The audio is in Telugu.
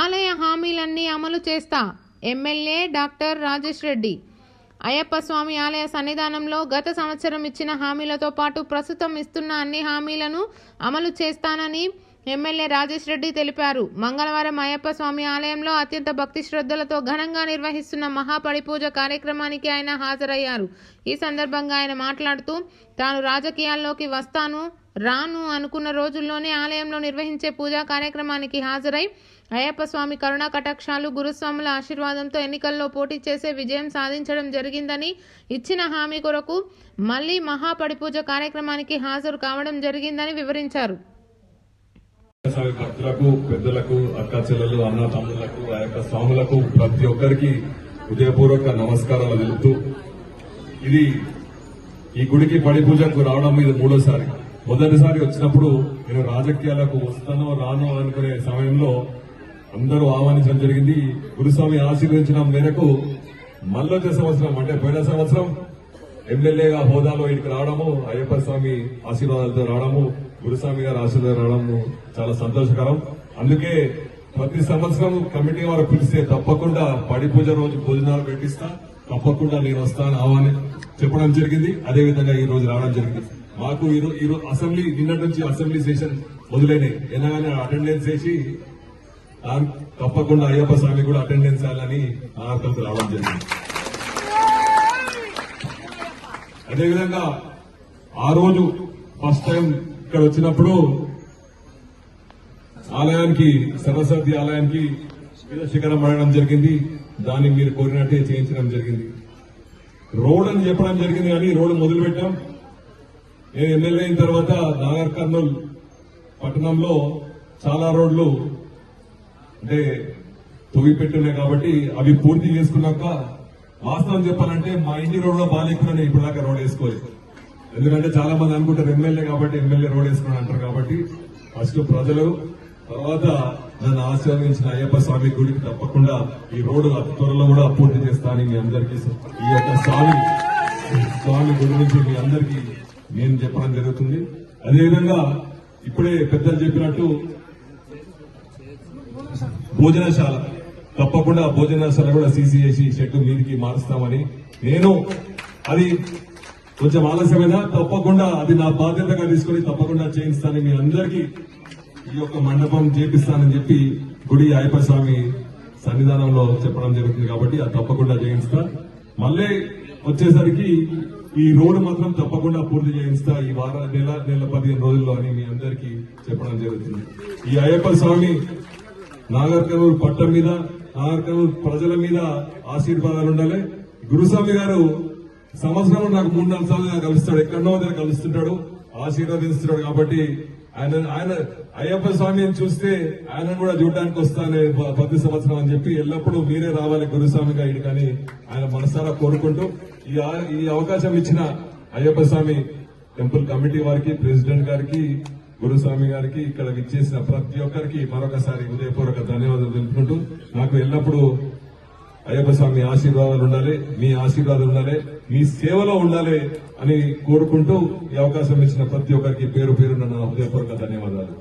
ఆలయ హామీలన్నీ అమలు చేస్తా ఎమ్మెల్యే డాక్టర్ రాజేష్ రెడ్డి. అయ్యప్ప స్వామి ఆలయ సన్నిధానంలో గత సంవత్సరం ఇచ్చిన హామీలతో పాటు ప్రస్తుతం ఇస్తున్న అన్ని హామీలను అమలు చేస్తానని ఎమ్మెల్యే రాజేష్ రెడ్డి తెలిపారు. మంగళవారం అయ్యప్ప స్వామి ఆలయంలో అత్యంత భక్తి శ్రద్ధలతో ఘనంగా నిర్వహిస్తున్న మహాపడిపూజ కార్యక్రమానికి ఆయన హాజరయ్యారు. ఈ సందర్భంగా ఆయన మాట్లాడుతూ తాను రాజకీయాల్లోకి వస్తాను రాను అనుకున్న రోజుల్లోనే ఆలయంలో నిర్వహించే పూజా కార్యక్రమానికి హాజరై అయ్యప్ప స్వామి కరుణా కటాక్షాలు గురుస్వాముల ఆశీర్వాదంతో ఎన్నికల్లో పోటీ చేసే విజయం సాధించడం జరిగిందని ఇచ్చిన హామీ కొరకు మళ్ళీ మహాపడిపూజ కార్యక్రమానికి హాజరు కావడం జరిగిందని వివరించారు. స్వామి భక్తులకు పెద్దలకు అక్క చెల్లెలు అన్న తమ్ముళ్ళకు ఆ యొక్క స్వాములకు ప్రతి ఒక్కరికి హృదయపూర్వక నమస్కారాలు తెలుపుతూ ఇది ఈ గుడికి పడి పూజకు రావడం ఇది మూడోసారి. మొదటిసారి వచ్చినప్పుడు నేను రాజకీయాలకు వస్తానో రానో అనుకునే సమయంలో అందరూ ఆహ్వానించడం జరిగింది. గురుస్వామి ఆశీర్వదించిన మేరకు మళ్ళొచ్చే సంవత్సరం అంటే పోయిన సంవత్సరం ఎమ్మెల్యేగా హోదాలో ఇక్కడికి రావడము అయ్యప్ప స్వామి ఆశీర్వాదాలతో రావడము గురుస్వామి గారు ఆశీర్వాదం రావడం చాలా సంతోషకరం. అందుకే ప్రతి సంవత్సరం కమిటీ వారు పిలిస్తే తప్పకుండా పడి పూజ రోజు భోజనాలు పెట్టిస్తా. తప్పకుండా నేను వస్తాను ఆహ్వాని చెప్పడం జరిగింది. అదే విధంగా ఈ రోజు రావడం జరిగింది. మాకు ఈ ఈ రోజు అసెంబ్లీ నిన్నటి నుంచి అసెంబ్లీ సెషన్ మొదలైనవి ఎలాగైనా అటెండెన్స్ చేసి తప్పకుండా అయ్యప్ప స్వామి కూడా అటెండెన్స్ చేయాలని ఆర్తలతో రావడం జరిగింది. అదేవిధంగా ఆ రోజు ఫస్ట్ టైం ఇక్కడ వచ్చినప్పుడు ఆలయానికి సరస్వతి ఆలయానికి శిఖరం పడడం జరిగింది. దాన్ని మీరు కోరినట్టే చేయించడం జరిగింది. రోడ్ అని చెప్పడం జరిగింది కానీ రోడ్డు మొదలు పెట్టాం నేను ఎమ్మెల్యే అయిన తర్వాత నాగర్ కర్నూల్ పట్టణంలో చాలా రోడ్లు అంటే తొగి పెట్టున్నాయి కాబట్టి అవి పూర్తి చేసుకున్నాక వాస్తవం చెప్పాలంటే మా ఇంటి రోడ్లో లో బాగాలేకుండా నేను ఇప్పటిదాకా రోడ్ వేసుకోలేదు. ఎందుకంటే చాలా మంది అనుకుంటారు ఎమ్మెల్యే కాబట్టి ఎమ్మెల్యే రోడ్ వేసుకున్నాను అంటారు కాబట్టి ఫస్ట్ ప్రజలు తర్వాత నన్ను ఆశీర్వదించిన అయ్యప్ప స్వామి గుడికి తప్పకుండా ఈ రోడ్డు అతి త్వరలో కూడా పూర్తి చేస్తానని మీ అందరికీ ఈ యొక్క స్వామి స్వామి గుడి నుంచి మీ అందరికీ నేను చెప్పడం జరుగుతుంది. అదేవిధంగా ఇప్పుడే పెద్దలు చెప్పినట్టు భోజనశాల తప్పకుండా భోజనశాల కూడా సీసీ చేసి షెడ్ మీదికి మారుస్తామని నేను అది కొంచెం ఆలస్యమైనా తప్పకుండా అది నా బాధ్యతగా తీసుకుని తప్పకుండా చేయిస్తానని మీ అందరికీ ఈ యొక్క మండపం చేపిస్తానని చెప్పి గుడి అయ్యప్ప స్వామి సన్నిధానంలో చెప్పడం జరుగుతుంది కాబట్టి అది తప్పకుండా చేయిస్తా. మళ్ళీ వచ్చేసరికి ఈ రోడ్డు మాత్రం తప్పకుండా పూర్తి చేయిస్తా. ఈ వార నెల నెల పదిహేను రోజుల్లో అని మీ అందరికీ చెప్పడం జరుగుతుంది. ఈ అయ్యప్ప స్వామి నాగర్కర్నూలు పట్టం మీద నాగర్కర్నూలు ప్రజల మీద ఆశీర్వాదాలు ఉండాలి. గురుస్వామి గారు సంవత్సరంలో నాకు మూడు నాలుగు సార్లు కలుస్తాడు. ఎక్కడో దగ్గర కలుస్తుంటాడు. ఆశీర్వదిస్తున్నాడు కాబట్టి ఆయన ఆయన అయ్యప్ప స్వామిని చూస్తే ఆయన కూడా చూడడానికి వస్తానే ప- ప్రతి సంవత్సరం అని చెప్పి ఎల్లప్పుడూ మీరే రావాలి గురుస్వామిగా కానీ ఆయన మనసారా కోరుకుంటూ ఈ ఈ అవకాశం ఇచ్చిన అయ్యప్ప స్వామి టెంపుల్ కమిటీ వారికి ప్రెసిడెంట్ గారికి గురుస్వామి గారికి ఇక్కడ విచ్చేసిన ప్రతి ఒక్కరికి మరొకసారి హృదయపూర్వక ధన్యవాదాలు తెలుపుకుంటూ నాకు ఎల్లప్పుడూ అయ్యప్ప స్వామి ఆశీర్వాదాలు ఉండాలి మీ ఆశీర్వాదాలు ఉండాలి మీ సేవలో ఉండాలి అని కోరుకుంటూ ఈ అవకాశం ఇచ్చిన ప్రతి ఒక్కరికి పేరు పేరు నా హృదయపూర్వక ధన్యవాదాలు.